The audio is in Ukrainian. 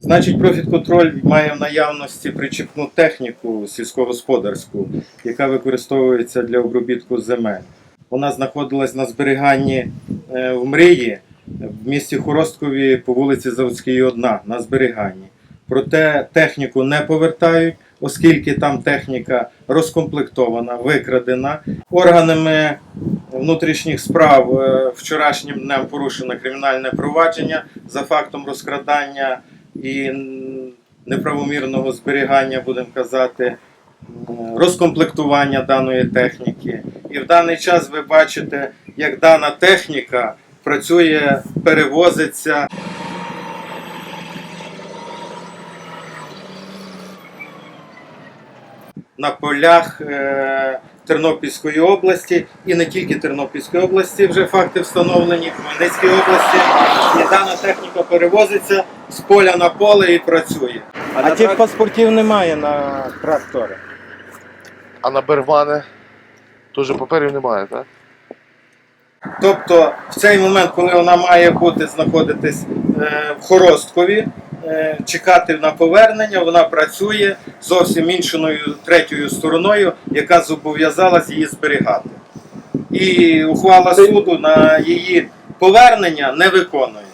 Значить, профіт-контроль має в наявності причіпну техніку сільськогосподарську, яка використовується для обробітку земель. Вона знаходилась на зберіганні е, в Мрії в місті Хоросткові по вулиці Заводській 1 на зберіганні. Проте техніку не повертають, оскільки там техніка розкомплектована, викрадена. Органами внутрішніх справ е, вчорашнім днем порушено кримінальне провадження за фактом розкрадання і неправомірного зберігання, будемо казати, розкомплектування даної техніки. І в даний час ви бачите, як дана техніка працює, перевозиться. На полях е, Тернопільської області і не тільки Тернопільської області вже факти встановлені, в Хмельницькій області. І дана техніка перевозиться з поля на поле і працює. А, тих паспортів немає на трактори. А на Бермани теж паперів немає, так? Тобто в цей момент, коли вона має бути знаходитись е, в Хоросткові, чекати на повернення, вона працює зовсім іншою третьою стороною, яка зобов'язалась її зберігати. І ухвала суду на її повернення не виконує.